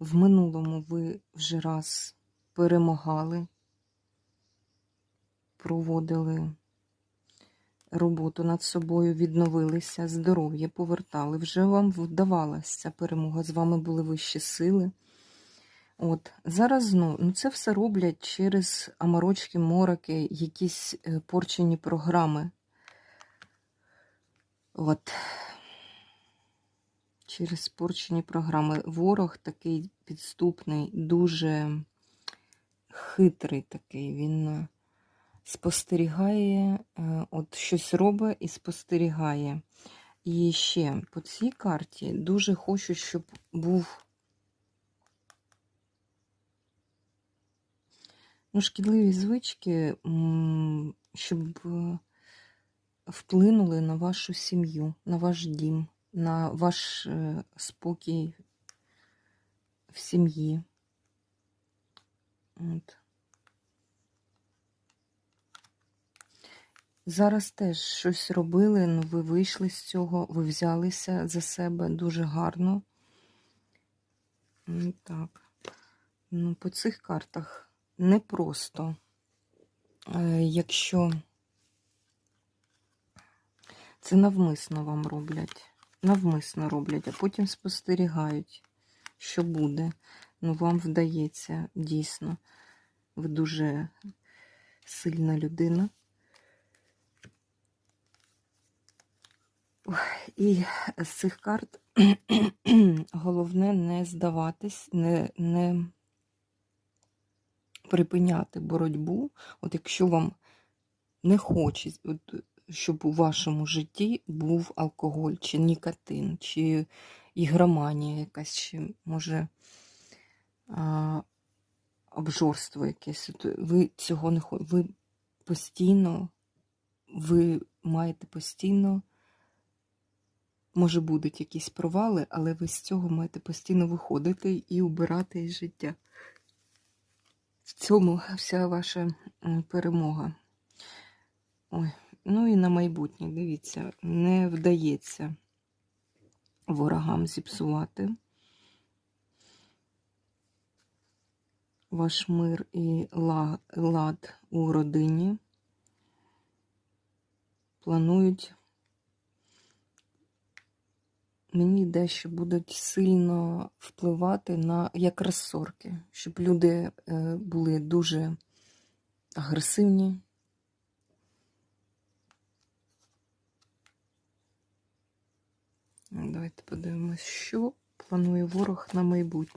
В минулому ви вже раз перемагали, проводили роботу над собою, відновилися, здоров'я повертали. Вже вам вдавалася ця перемога. З вами були вищі сили. От зараз знову ну це все роблять через аморочки, мороки, якісь е, порчені програми. От. Через порчені програми. Ворог такий підступний, дуже хитрий такий. Він е, спостерігає, е, от щось робить і спостерігає. І ще по цій карті дуже хочу, щоб був ну, шкідливі звички, щоб е, вплинули на вашу сім'ю, на ваш дім, на ваш е, спокій в сім'ї. От. Зараз теж щось робили, ну ви вийшли з цього, ви взялися за себе дуже гарно. Так. Ну, по цих картах непросто. Е, Якщо це навмисно вам роблять, навмисно роблять, а потім спостерігають, що буде. Ну, вам вдається дійсно. Ви дуже сильна людина. І з цих карт головне не здаватись, не, не припиняти боротьбу. От якщо вам не хочеться, щоб у вашому житті був алкоголь, чи нікотин, чи ігроманія якась, чи може а, обжорство якесь. Ви цього не хочете. Ви постійно, ви маєте постійно. Може, будуть якісь провали, але ви з цього маєте постійно виходити і убирати із життя. В цьому вся ваша перемога. Ой, ну і на майбутнє, дивіться, не вдається ворогам зіпсувати ваш мир і лад у родині. Планують мені йде, що будуть сильно впливати на як розсорки, щоб люди е, були дуже агресивні. Давайте подивимось, що планує ворог на майбутнє.